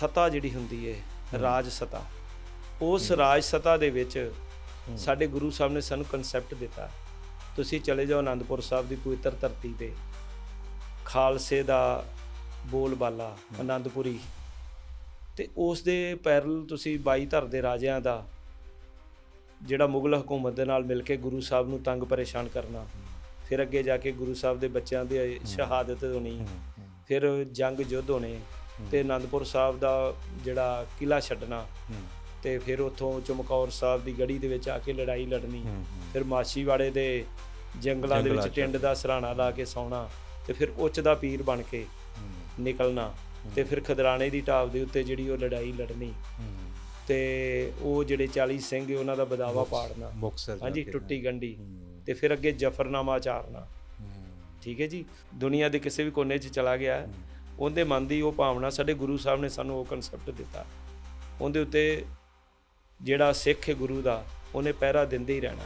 ਸਤਾ ਜਿਹੜੀ ਹੁੰਦੀ ਹੈ। ਰਾਜ ਸਤਾ। ਉਸ ਰਾਜ ਸਤਾ ਦੇ ਵਿੱਚ ਸਾਡੇ ਗੁਰੂ ਸਾਹਿਬ ਨੇ ਸਾਨੂੰ ਕਨਸੈਪਟ ਦਿੱਤਾ। ਤੁਸੀਂ ਚਲੇ ਜਾਓ ਆਨੰਦਪੁਰ ਸਾਹਿਬ ਦੀ ਪਵਿੱਤਰ ਧਰਤੀ ਤੇ। ਖਾਲਸੇ ਦਾ ਬੋਲਬਾਲਾ ਆਨੰਦਪੁਰੀ ਤੇ ਉਸ ਦੇ ਪੈਰਲ ਤੁਸੀਂ 22 ਧਰ ਦੇ ਰਾਜਿਆਂ ਦਾ ਜਿਹੜਾ ਮੁਗਲ ਹਕੂਮਤ ਦੇ ਨਾਲ ਮਿਲ ਕੇ ਗੁਰੂ ਸਾਹਿਬ ਨੂੰ ਤੰਗ ਪਰੇਸ਼ਾਨ ਕਰਨਾ। ਫਿਰ ਅੱਗੇ ਜਾ ਕੇ ਗੁਰੂ ਸਾਹਿਬ ਦੇ ਬੱਚਿਆਂ ਦੀ ਸ਼ਹਾਦਤ ਹੋਣੀ। ਫਿਰ ਜੰਗ ਯੁੱਧ ਹੋਣੇ। ਤੇ ਆਨੰਦਪੁਰ ਸਾਹਿਬ ਦਾ ਜਿਹੜਾ ਕਿਲਾ ਛੱਡਣਾ ਤੇ ਫਿਰ ਉੱਥੋਂ ਚਮਕੌਰ ਸਾਹਿਬ ਦੀ ਗੜੀ ਦੇ ਵਿੱਚ ਆ ਕੇ ਲੜਾਈ ਲੜਨੀ ਫਿਰ ਮਾਛੀਵਾੜੇ ਦੇ ਜੰਗਲਾਂ ਦੇ ਵਿੱਚ। ਟਿੰਡ ਦਾ ਸਰਾਣਾ ਲਾ ਕੇ ਸੌਣਾ ਤੇ ਫਿਰ ਉੱਚ ਦਾ ਪੀਰ ਬਣ ਕੇ ਨਿਕਲਣਾ ਤੇ ਫਿਰ ਖਦਰਾਣੇ ਦੀ ਢਾਬ ਦੇ ਉੱਤੇ ਜਿਹੜੀ ਉਹ ਲੜਾਈ ਲੜਨੀ। ਤੇ ਉਹ ਜਿਹੜੇ 40 ਸਿੰਘ ਉਹਨਾਂ ਦਾ ਬਦਾਵਾ ਪਾੜਨਾ। ਹਾਂਜੀ ਟੁੱਟੀ ਗੰਢੀ। ਤੇ ਫਿਰ ਅੱਗੇ ਜਫਰਨਾਮਾ ਚਾਰਨਾ ਠੀਕ ਹੈ ਜੀ? ਦੁਨੀਆ ਦੇ ਕਿਸੇ ਵੀ ਕੋਨੇ 'ਚ ਚਲਾ ਗਿਆ। ਹੈ, ਉਹਦੇ ਮਨ ਦੀ ਉਹ ਭਾਵਨਾ, ਸਾਡੇ ਗੁਰੂ ਸਾਹਿਬ ਨੇ ਸਾਨੂੰ ਉਹ ਕਨਸੈਪਟ ਦਿੱਤਾ। ਉਹਦੇ ਉੱਤੇ ਜਿਹੜਾ ਸਿੱਖ ਗੁਰੂ ਦਾ, ਉਹਨੇ ਪਹਿਰਾ ਦਿੰਦੇ ਹੀ ਰਹਿਣਾ।